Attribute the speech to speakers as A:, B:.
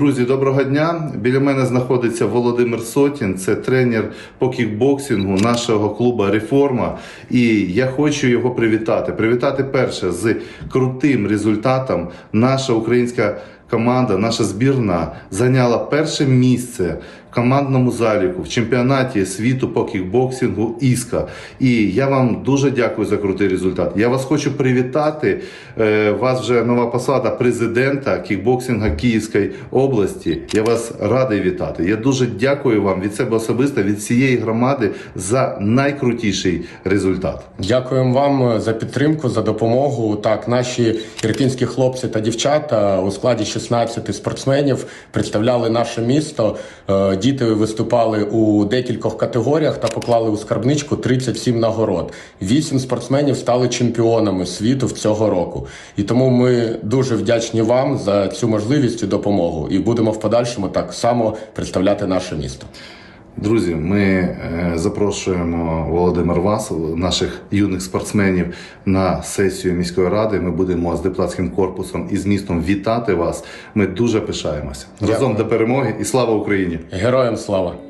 A: Друзі, доброго дня. Біля мене знаходиться Володимир Сотін, це тренер по кікбоксингу нашого клубу Реформа. І я хочу його привітати. Привітати перше з крутим результатом. Наша українська команда, наша збірна зайняла перше місце в командному заліку в чемпіонаті світу по кікбоксингу Іска. І я вам дуже дякую за крутий результат. Я вас хочу привітати. Е, вас вже нова посада президента кікбоксинга Київської області. Я вас радий вітати. Я дуже дякую вам від себе особисто, від всієї громади за найкрутіший результат.
B: Дякуємо вам за підтримку, за допомогу. Так, наші ірпінські хлопці та дівчата у складі 16 спортсменів представляли наше місто. Е, Діти виступали у декількох категоріях та поклали у скарбничку 37 нагород. Вісім спортсменів стали чемпіонами світу в цього року. І тому ми дуже вдячні вам за цю можливість і допомогу. І будемо в подальшому так само представляти наше місто.
A: Друзі, ми е, запрошуємо Володимир вас, наших юних спортсменів, на сесію міської ради. Ми будемо з депутатським корпусом і з містом вітати вас. Ми дуже пишаємося. Разом
B: Дякую.
A: до перемоги і слава Україні!
B: Героям слава!